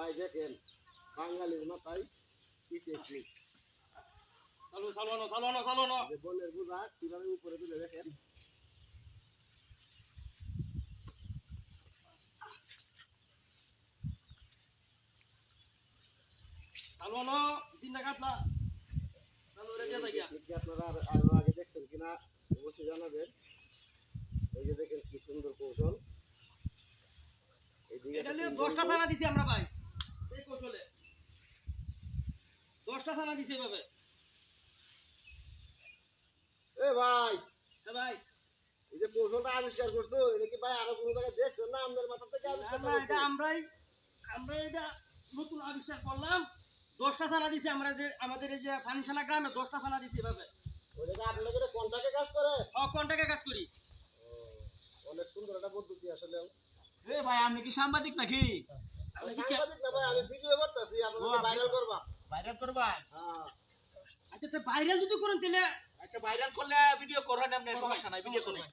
ভাই দেখেন বাঙালির মাথায় না যে বনের বোঝা কীভাবে উপরে তুলে দেখেন? আপনারা আর- আগে দেখছেন কিনা? অবশ্যই জানাবেন। এই যে দেখেন কি সুন্দর কৌশল। দশটা থানা দিছি আমরা ভাই। এই দশটা থানা দিছি এভাবে। এ ভাই। এ ভাই। এই যে কৌশলটা আবিষ্কার করছ এটা কি ভাই আরও কোনো জায়গায় দেখছেন না আমাদের মাথা থেকে আবিষ্কার না, এটা আমরাই আমরা এটা নতুন আবিষ্কার করলাম। দশটা থানা দিছি আমরা যে আমাদের এই যে ফানিসানা গ্রামে দশটা থানা দিছি এভাবে। ওটা আপনাদের কন্টাকে কাজ করে? কন্টাকে কাজ করি? অনেক সুন্দর একটা পদ্ধতি আসলে। ভাই আপনি কি সাংবাদিক নাকি? ভাইরাল করবা। ভাইরাল করবা? হ্যাঁ। আচ্ছা তো ভাইরাল যদি করেন তাহলে আচ্ছা ভাইরাল করলে ভিডিও করেন আপনি সমস্যা নাই ভিডিও করুন।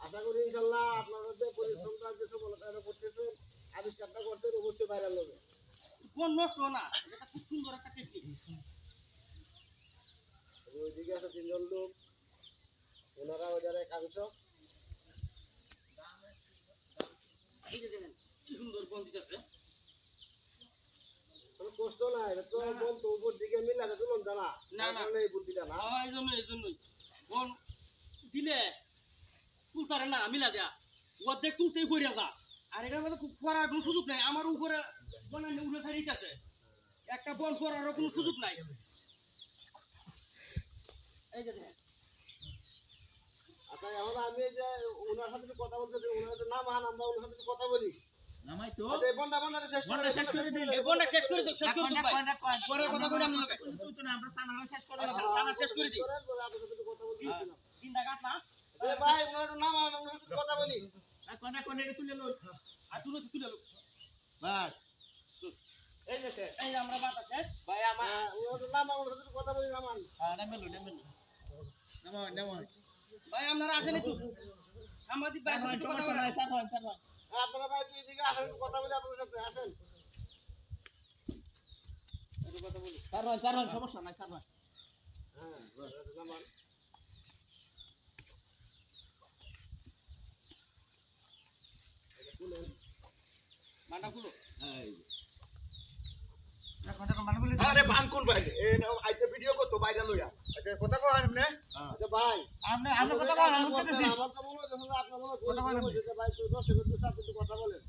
আশা করি ইনশাল্লাহ আপনারা যে পরিশ্রমটা যে সফলতা করতেছেন আবিষ্কারটা করতেন অবশ্যই ভাইরাল হবে। কোন নষ্ট না এটা খুব সুন্দর একটা টেকনিক ওইদিকে আছে তিনজন লোক ওনারা ওদের একাংশ। এই যে দেখেন কি সুন্দর বন দিতেছে কষ্ট না এটা তো বলতো উপর দিকে মিলাতে তুলন জানা না, না। এই বুদ্ধিটা না। হ্যাঁ, এই জন্যই এই জন্যই। বন দিলে তুলতারে না মিলা দেয়া। অর্ধেক তুলতেই পড়িয়া যা আর এটার মধ্যে খুব কোনো সুযোগ নাই। আমার উপরে বনানি উড়ে ছাড়িতেছে একটা বন করারও কোনো সুযোগ নাই। এই যে আচ্ছা এখন আমি যে ওনার সাথে কথা বলতে ওনার তো নাম আন আমরা ওনার সাথে কথা বলি। আচ্ছা, ভাই আমরা আচ্ছা, আপনার বাতা শেষ ভাই আমার হ্যাঁ, কথা বলি হ্যাঁ। ভাই আসেন একটু সাংবাদিক ভাই হয়, সমস্যা নাই, হয়, হয়। হ্যাঁ, আপনারা ভাই তুই এদিকে আসেন কথা বলি আপনার সাথে আসেন। একটু চার হয়, চার হয়, সমস্যা নাই, হয়। হ্যাঁ খুলো আরে ভাই ভিডিও করতো বাইরে লইয়া। আচ্ছা কথা কয় আপনি? আচ্ছা ভাই। আপনি- আপনি কথা আমি বুঝতেছি। কথা বলেন